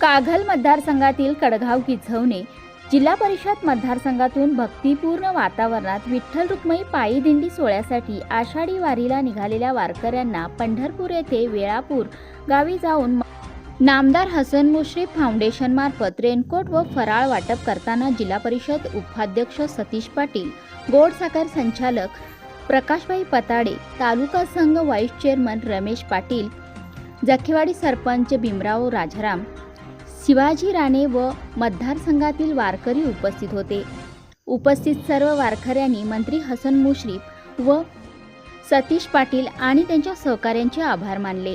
कागल मतदारसंघातील कडगाव किझवणे जिल्हा परिषद मतदारसंघातून भक्तिपूर्ण वातावरणात विठ्ठल रुक्मई पायी दिंडी सोहळ्यासाठी आषाढी वारीला निघालेल्या वारकऱ्यांना पंढरपूर येथे वेळापूर गावी जाऊन नामदार हसन मुश्रीफ फाउंडेशनमार्फत रेनकोट व फराळ वाटप करताना जिल्हा परिषद उपाध्यक्ष सतीश पाटील गोड साखर संचालक प्रकाशभाई पताडे तालुका संघ व्हाईस चेअरमन रमेश पाटील जखेवाडी सरपंच भीमराव राजाराम शिवाजी राणे व मतदारसंघातील वारकरी उपस्थित होते. उपस्थित सर्व वारकऱ्यांनी मंत्री हसन मुश्रीफ व सतीश पाटील आणि त्यांच्या सहकाऱ्यांचे आभार मानले.